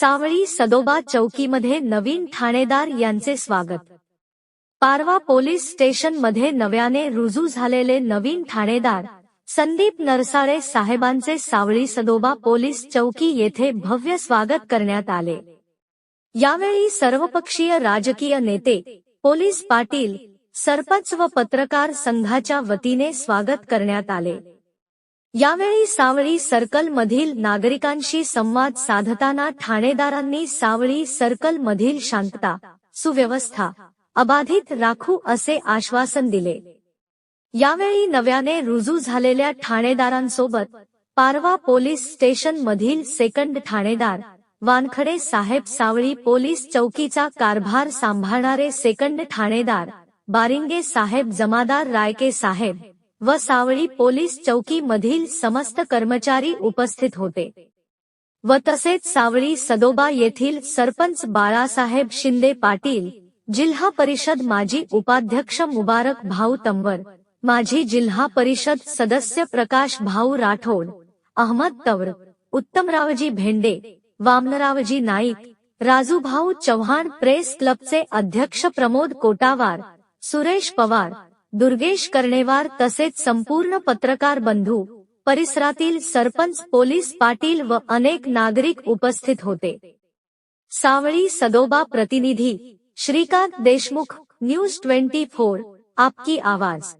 सावळी सदोबा चौकीमध्ये नवीन ठाणेदार यांचे स्वागत. पारवा पोलीस स्टेशनमध्ये नव्याने रुजू झालेले नवीन ठाणेदार संदीप नरसाळे साहेबांचे सावळी सदोबा पोलीस चौकी येथे भव्य स्वागत करण्यात आले. यावेळी सर्वपक्षीय राजकीय नेते पोलीस पाटील सरपंच व पत्रकार संघाच्या वतीने स्वागत करण्यात आले. यावेळी सावळी सर्कल मधील नागरिकांशी संवाद साधताना ठाणेदारांनी सावळी सर्कल मधील शांतता सुव्यवस्था अबाधित राखू असे आश्वासन दिले. यावेळी नव्याने रुजू झालेल्या ठाणेदारांसोबत पारवा पोलीस स्टेशन मधील सेकंड ठाणेदार वानखडे साहेब सावळी पोलीस चौकीचा कारभार सांभाळणारे सेकंड ठाणेदार बारिंगे साहेब जमादार रायके साहेब व सावळी पोलीस चौकी मधील समस्त कर्मचारी उपस्थित होते. व तसेच सावळी सदोबा येथील सरपंच बाळासाहेब शिंदे पाटील जिल्हा परिषद माजी उपाध्यक्ष मुबारक भाऊ तंवर माजी जिल्हा परिषद सदस्य प्रकाश भाऊ राठोड अहमद तवर उत्तमरावजी भेंडे वामनरावजी नाईक राजूभाऊ चव्हाण प्रेस क्लबचे अध्यक्ष प्रमोद कोटावार सुरेश पवार दुर्गेश कर्णेवार तसेच संपूर्ण पत्रकार बंधू परिसरातील सरपंच पोलीस पाटील व अनेक नागरिक उपस्थित होते. सावळी सदोबा प्रतिनिधी Shrikant Deshmukh news twenty four आपकी आवाज.